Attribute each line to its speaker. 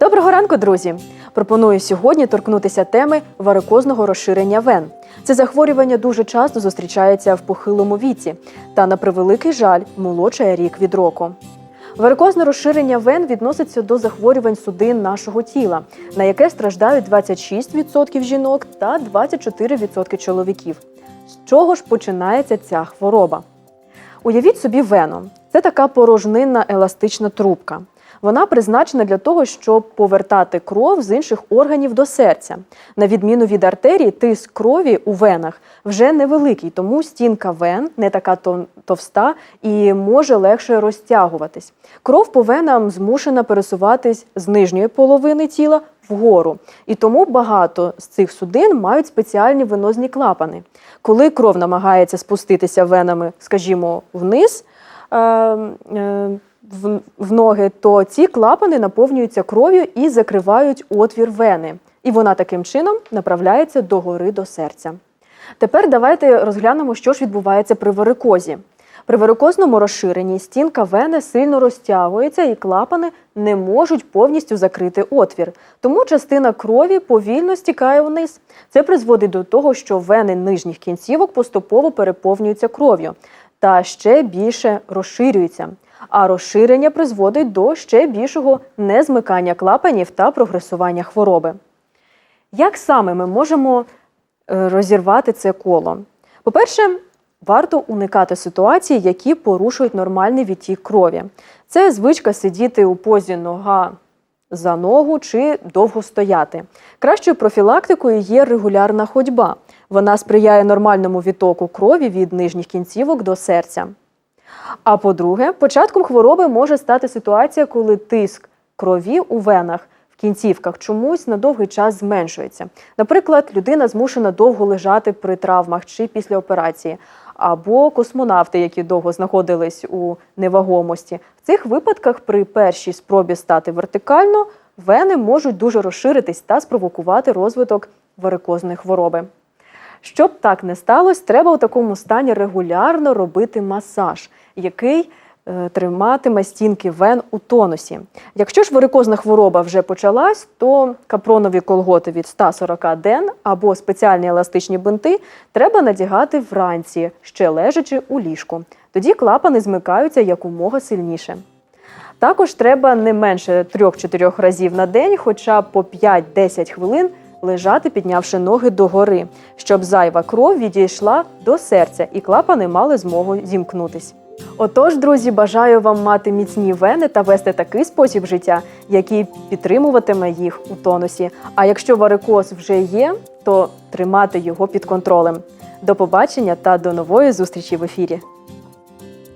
Speaker 1: Доброго ранку, друзі! Пропоную сьогодні торкнутися теми варикозного розширення вен. Це захворювання дуже часто зустрічається в похилому віці та, на превеликий жаль, молодшає рік від року. Варикозне розширення вен відноситься до захворювань судин нашого тіла, на яке страждають 26% жінок та 24% чоловіків. З чого ж починається ця хвороба? Уявіть собі вену. Це така порожнинна еластична трубка. Вона призначена для того, щоб повертати кров з інших органів до серця. На відміну від артерії, тиск крові у венах вже невеликий, тому стінка вен не така товста і може легше розтягуватись. Кров по венам змушена пересуватись з нижньої половини тіла вгору. І тому багато з цих судин мають спеціальні венозні клапани. Коли кров намагається спуститися венами, скажімо, вниз. В ноги, то ці клапани наповнюються кров'ю і закривають отвір вени. І вона таким чином направляється догори до серця. Тепер давайте розглянемо, що ж відбувається при варикозі. При варикозному розширенні стінка вени сильно розтягується, і клапани не можуть повністю закрити отвір. Тому частина крові повільно стікає вниз. Це призводить до того, що вени нижніх кінцівок поступово переповнюються кров'ю та ще більше розширюються. А розширення призводить до ще більшого незмикання клапанів та прогресування хвороби. Як саме ми можемо е, розірвати це коло? По-перше, варто уникати ситуацій, які порушують нормальний відтік крові. Це звичка сидіти у позі нога за ногу чи довго стояти. Кращою профілактикою є регулярна ходьба. Вона сприяє нормальному відтоку крові від нижніх кінцівок до серця. А по-друге, початком хвороби може стати ситуація, коли тиск крові у венах в кінцівках чомусь на довгий час зменшується. Наприклад, людина змушена довго лежати при травмах чи після операції, або космонавти, які довго знаходились у невагомості. В цих випадках при першій спробі стати вертикально вени можуть дуже розширитись та спровокувати розвиток варикозної хвороби. Щоб так не сталося, треба у такому стані регулярно робити масаж, який триматиме стінки вен у тонусі. Якщо ж варикозна хвороба вже почалась, то капронові колготи від 140 ден або спеціальні еластичні бинти треба надягати вранці, ще лежачи у ліжку. Тоді клапани змикаються якомога сильніше. Також треба не менше 3-4 разів на день, хоча по 5-10 хвилин лежати, піднявши ноги догори, щоб зайва кров відійшла до серця і клапани мали змогу зімкнутись. Отож, друзі, бажаю вам мати міцні вени та вести такий спосіб життя, який підтримуватиме їх у тонусі. А якщо варикоз вже є, то тримати його під контролем. До побачення та до нової зустрічі в ефірі.